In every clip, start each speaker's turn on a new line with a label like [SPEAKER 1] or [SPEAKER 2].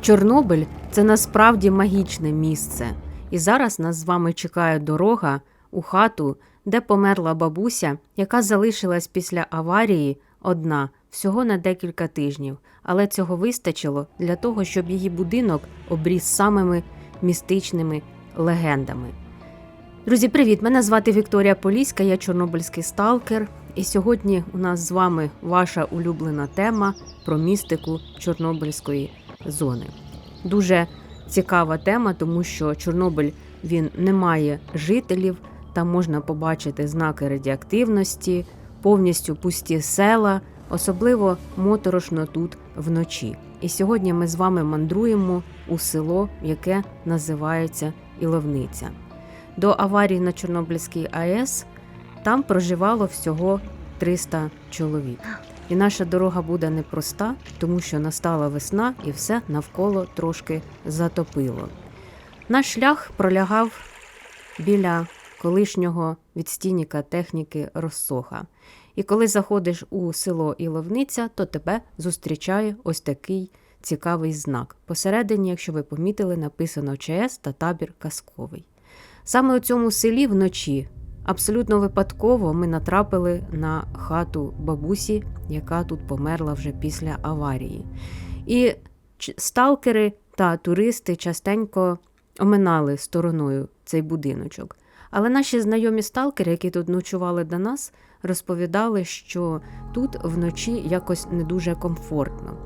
[SPEAKER 1] Чорнобиль це насправді магічне місце. І зараз нас з вами чекає дорога у хату, де померла бабуся, яка залишилась після аварії одна всього на декілька тижнів. Але цього вистачило для того, щоб її будинок обріс самими містичними легендами. Друзі, привіт! Мене звати Вікторія Поліська, я чорнобильський сталкер. І сьогодні у нас з вами ваша улюблена тема про містику Чорнобильської зони. Дуже цікава тема, тому що Чорнобиль він не має жителів, там можна побачити знаки радіоактивності, повністю пусті села, особливо моторошно тут вночі. І сьогодні ми з вами мандруємо у село, яке називається Іловниця. До аварії на Чорнобильській АЕС там проживало всього 300 чоловік. І наша дорога буде непроста, тому що настала весна і все навколо трошки затопило. Наш шлях пролягав біля колишнього відстійника техніки Росоха. І коли заходиш у село Іловниця, то тебе зустрічає ось такий цікавий знак. Посередині, якщо ви помітили, написано ЧС та табір казковий. Саме у цьому селі вночі абсолютно випадково ми натрапили на хату бабусі, яка тут померла вже після аварії. І сталкери та туристи частенько оминали стороною цей будиночок. Але наші знайомі сталкери, які тут ночували до нас, розповідали, що тут вночі якось не дуже комфортно.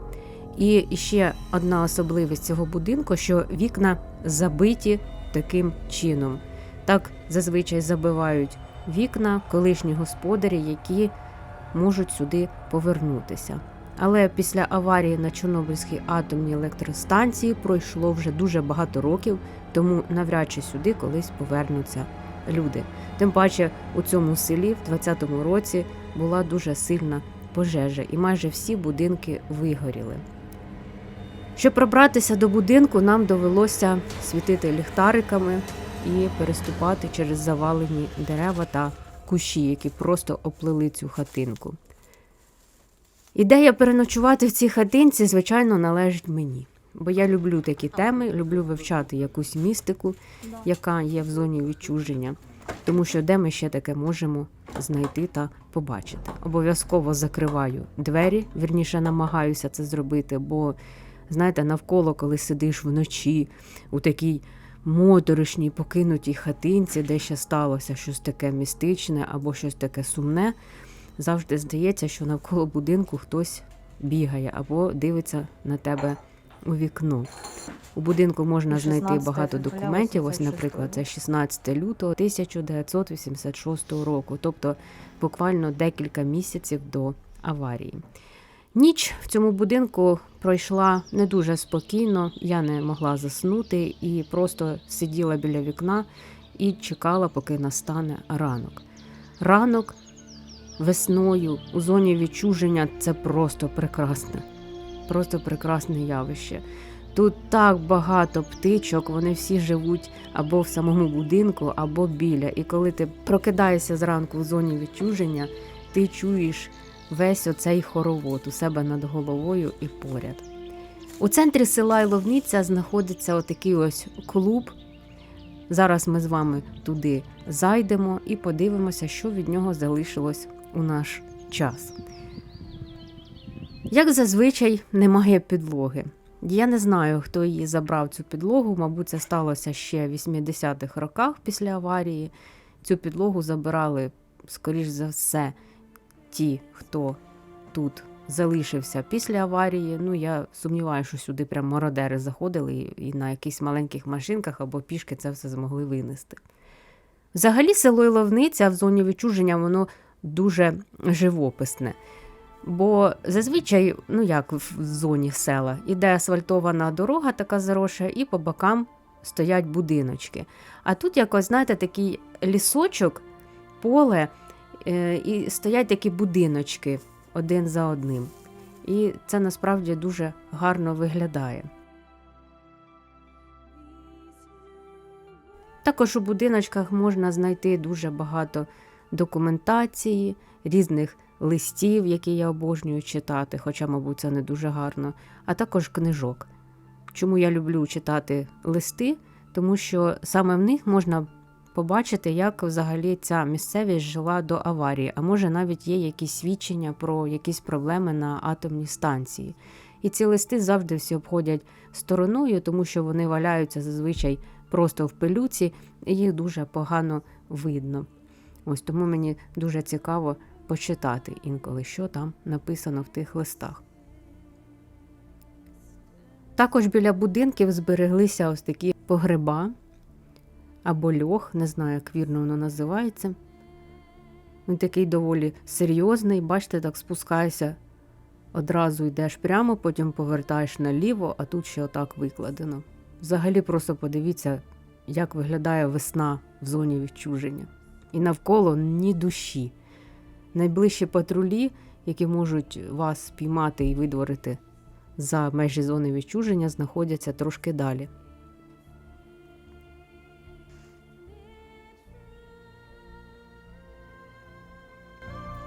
[SPEAKER 1] І ще одна особливість цього будинку, що вікна забиті таким чином. Так зазвичай забивають вікна колишні господарі, які можуть сюди повернутися. Але після аварії на Чорнобильській атомній електростанції пройшло вже дуже багато років, тому навряд чи сюди колись повернуться люди. Тим паче у цьому селі в 20-му році була дуже сильна пожежа, і майже всі будинки вигоріли. Щоб пробратися до будинку, нам довелося світити ліхтариками і переступати через завалені дерева та кущі, які просто оплели цю хатинку. Ідея переночувати в цій хатинці, звичайно, належить мені. Бо я люблю такі теми, люблю вивчати якусь містику, яка є в зоні відчуження, тому що де ми ще таке можемо знайти та побачити. Обов'язково закриваю двері, вірніше намагаюся це зробити, бо знаєте, навколо, коли сидиш вночі у такій моторошній покинутій хатинці, де ще сталося щось таке містичне або щось таке сумне, завжди здається, що навколо будинку хтось бігає або дивиться на тебе у вікно. У будинку можна знайти багато документів. Ось, наприклад, це 16 лютого 1986 року, тобто буквально декілька місяців до аварії. Ніч в цьому будинку пройшла не дуже спокійно, я не могла заснути і просто сиділа біля вікна і чекала, поки настане ранок. Ранок весною у зоні відчуження це просто прекрасне, просто прекрасне явище. Тут так багато птичок, вони всі живуть або в самому будинку, або біля. І коли ти прокидаєшся зранку в зоні відчуження, ти чуєш весь оцей хоровод у себе над головою і поряд. У центрі села Іловниця знаходиться отакий ось клуб. Зараз ми з вами туди зайдемо і подивимося, що від нього залишилось у наш час. Як зазвичай, немає підлоги. Я не знаю, хто її забрав цю підлогу. Мабуть, це сталося ще в 80-х роках після аварії. Цю підлогу забирали, скоріш за все, ті, хто тут залишився після аварії. Ну, я сумніваюся, що сюди прям мародери заходили і, на якихось маленьких машинках або пішки це все змогли винести. Взагалі, село Іловниця в зоні відчуження воно дуже живописне. Бо зазвичай, ну як в зоні села, іде асфальтована дорога, така заросша, і по бокам стоять будиночки. А тут якось, знаєте, такий лісочок, поле, і стоять такі будиночки один за одним. І це насправді дуже гарно виглядає. Також у будиночках можна знайти дуже багато документації, різних листів, які я обожнюю читати, хоча, мабуть, це не дуже гарно, а також книжок. чому я люблю читати листи, тому що саме в них можна побачити, як взагалі ця місцевість жила до аварії, а може навіть є якісь свідчення про якісь проблеми на атомній станції. І ці листи завжди всі обходять стороною, тому що вони валяються зазвичай просто в пилюці, і їх дуже погано видно. Ось тому мені дуже цікаво почитати інколи, що там написано в тих листах. Також біля будинків збереглися ось такі погреба або льох, не знаю, як вірно воно називається. Він такий доволі серйозний, бачите, так спускаєшся, одразу йдеш прямо, потім повертаєш наліво, а тут ще отак викладено. Взагалі, просто подивіться, як виглядає весна в зоні відчуження. І навколо ні душі. Найближчі патрулі, які можуть вас спіймати і видворити за межі зони відчуження, знаходяться трошки далі.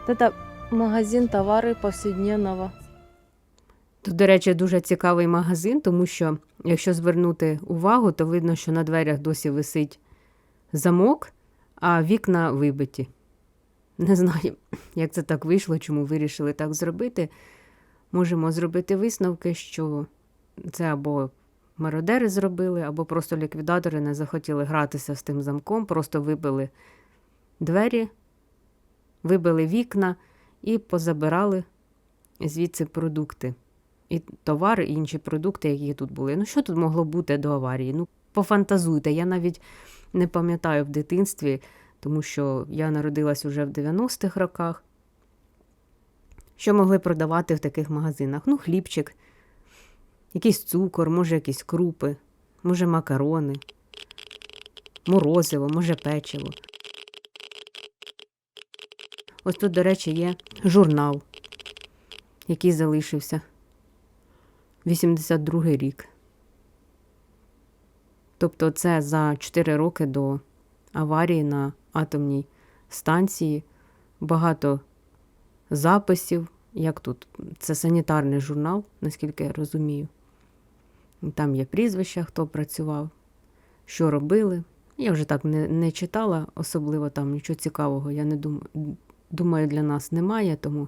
[SPEAKER 2] Это магазин товары повседневного.
[SPEAKER 1] Тут, до речі, дуже цікавий магазин, тому що, якщо звернути увагу, то видно, що на дверях досі висить замок, а вікна вибиті. Не знаю, як це так вийшло, чому вирішили так зробити. Можемо зробити висновки, що це або мародери зробили, або просто ліквідатори не захотіли гратися з тим замком, просто вибили двері, вибили вікна і позабирали звідси продукти. І товари, і інші продукти, які тут були. Ну, що тут могло бути до аварії? Ну, пофантазуйте. Я навіть не пам'ятаю в дитинстві, тому що я народилась уже в 90-х роках. Що могли продавати в таких магазинах? Ну, хлібчик, якийсь цукор, може, якісь крупи, може, макарони, морозиво, може, печиво. Ось тут, до речі, є журнал, який залишився. 82-й рік. Тобто це за 4 роки до аварії на атомній станції. Багато записів. Як тут? Це санітарний журнал, наскільки я розумію. Там є прізвища, хто працював, що робили. Я вже так не, не читала, особливо там нічого цікавого, я не думаю, думаю, для нас немає, тому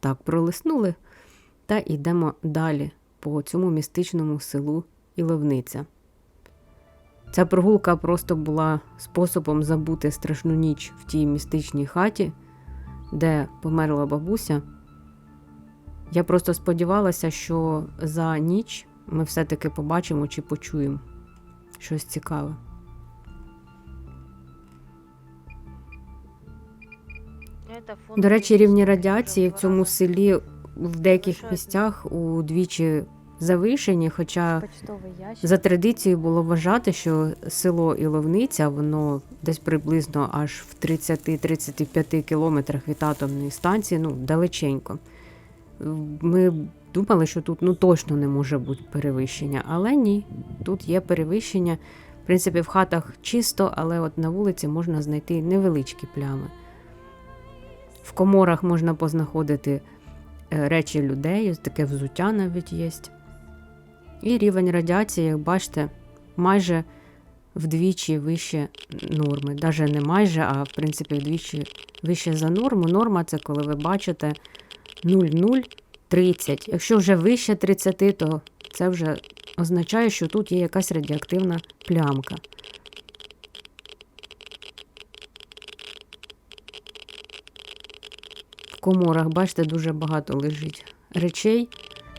[SPEAKER 1] так, пролиснули та йдемо далі по цьому містичному селу Іловниця. Ця прогулка просто була способом забути страшну ніч в тій містичній хаті, де померла бабуся. Я просто сподівалася, що за ніч ми все-таки побачимо чи почуємо щось цікаве. До речі, рівні радіації в цьому селі в деяких місцях удвічі завишені, хоча За традицією було вважати, що село Іловниця, воно десь приблизно аж в 30-35 кілометрах від атомної станції, ну, далеченько. Ми думали, що тут ну, точно не може бути перевищення, але ні, тут є перевищення. В принципі, в хатах чисто, але от на вулиці можна знайти невеличкі плями. В коморах можна познаходити е, речі людей, таке взуття навіть є. І рівень радіації, як бачите, майже вдвічі вище норми. Навіть не майже, а в принципі вдвічі вище за норму. Норма це коли ви бачите 0,030. Якщо вже вище 30, то це вже означає, що тут є якась радіоактивна плямка. Коморах, бачите, дуже багато лежить речей.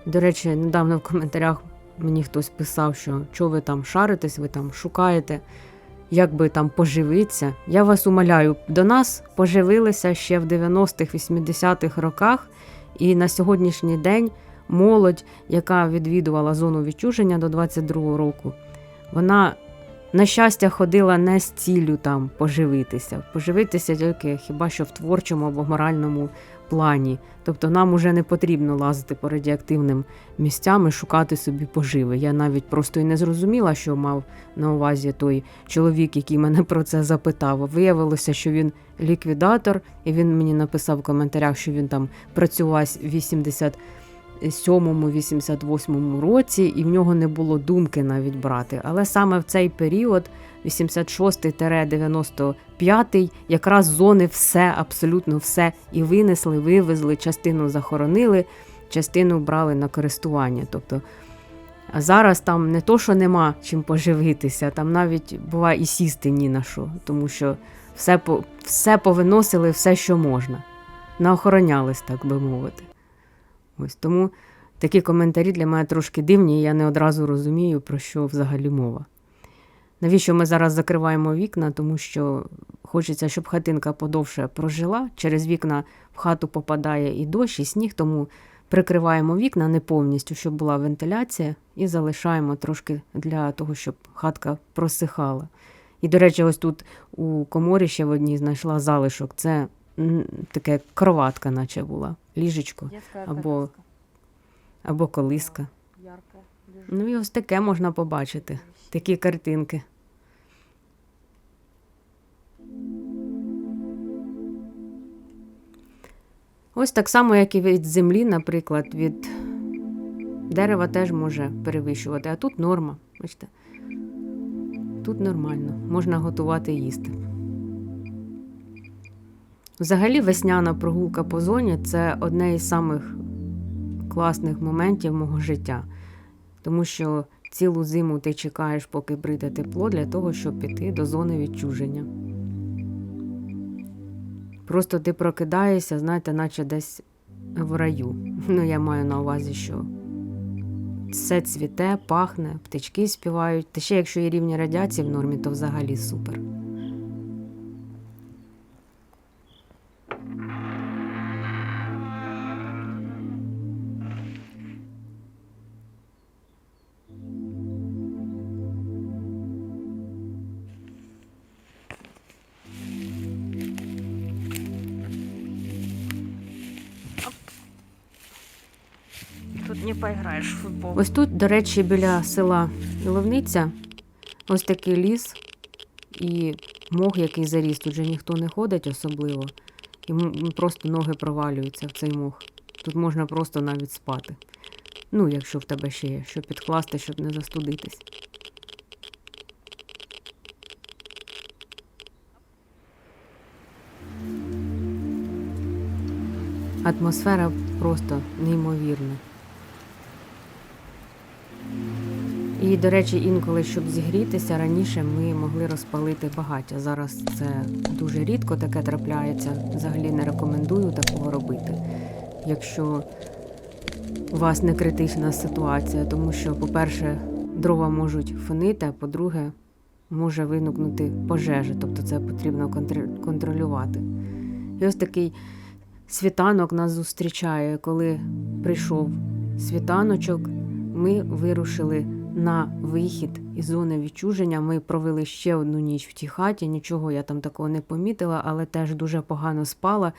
[SPEAKER 1] До речі, недавно в коментарях мені хтось писав, що що ви там шаритесь, ви там шукаєте, як би там поживитися. Я вас умоляю, до нас поживилися ще в 90-х, 80-х роках, і на сьогоднішній день молодь, яка відвідувала зону відчуження до 22-го року, вона. На щастя, ходила не з ціллю там поживитися. Поживитися тільки хіба що в творчому або моральному плані. Тобто нам уже не потрібно лазити по радіоактивним місцям і шукати собі поживи. Я навіть просто і не зрозуміла, що мав на увазі той чоловік, який мене про це запитав. Виявилося, що він ліквідатор, і він мені написав в коментарях, що він там працював з 87-88 році, і в нього не було думки навіть брати. Але саме в цей період, 86-95, якраз зони все, абсолютно все і винесли, вивезли, частину захоронили, частину брали на користування. Тобто, а зараз там не то, що нема чим поживитися, там навіть буває і сісти ні на що, тому що все, все повиносили, все, що можна. Наохоронялись, так би мовити. Ось тому такі коментарі для мене трошки дивні, і я не одразу розумію, про що взагалі мова. Навіщо ми зараз закриваємо вікна? Тому що хочеться, щоб хатинка подовше прожила. Через вікна в хату попадає і дощ, і сніг, тому прикриваємо вікна не повністю, щоб була вентиляція, і залишаємо трошки для того, щоб хатка просихала. І, до речі, ось тут у коморі ще в одній знайшла залишок. Це таке кроватка, наче була, ліжечко Або- або колиска. Ну і ось таке можна побачити, такі картинки. Ось так само, як і від землі, наприклад, від дерева теж може перевищувати, а тут норма. Бачите? Тут нормально, можна готувати і їсти. Взагалі, весняна прогулка по зоні це одне із самих класних моментів мого життя. Тому що цілу зиму ти чекаєш, поки прийде тепло, для того, щоб піти до зони відчуження. Просто ти прокидаєшся, знаєте, наче десь в раю. Ну, я маю на увазі, що все цвіте, пахне, птички співають. Та ще якщо є рівні радіації в нормі, то взагалі супер.
[SPEAKER 2] Поиграешь в футбол.
[SPEAKER 1] Ось тут, до речі, біля села Іловниця, ось такий ліс і мох, який заріс. Тут же ніхто не ходить особливо. І просто ноги провалюються в цей мох. Тут можна просто навіть спати. Ну, якщо в тебе ще є, що підкласти, щоб не застудитись. Атмосфера просто неймовірна. І, до речі, інколи, щоб зігрітися, раніше ми могли розпалити багаття. Зараз це дуже рідко таке трапляється. Взагалі не рекомендую такого робити. Якщо у вас не критична ситуація, тому що, по-перше, дрова можуть фонити, а по-друге, може виникнути пожежа, тобто це потрібно контролювати. І ось такий світанок нас зустрічає, коли прийшов світаночок, ми вирушили на вихід із зони відчуження. Ми провели ще одну ніч в тій хаті. Нічого я там такого не помітила, але теж дуже погано спала.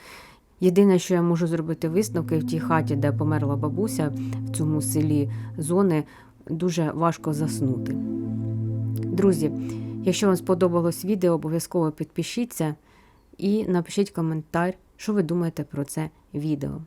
[SPEAKER 1] Єдине, що я можу зробити висновки в тій хаті, де померла бабуся в цьому селі зони, дуже важко заснути. Друзі, якщо вам сподобалось відео, обов'язково підпишіться і напишіть коментар, що ви думаєте про це відео.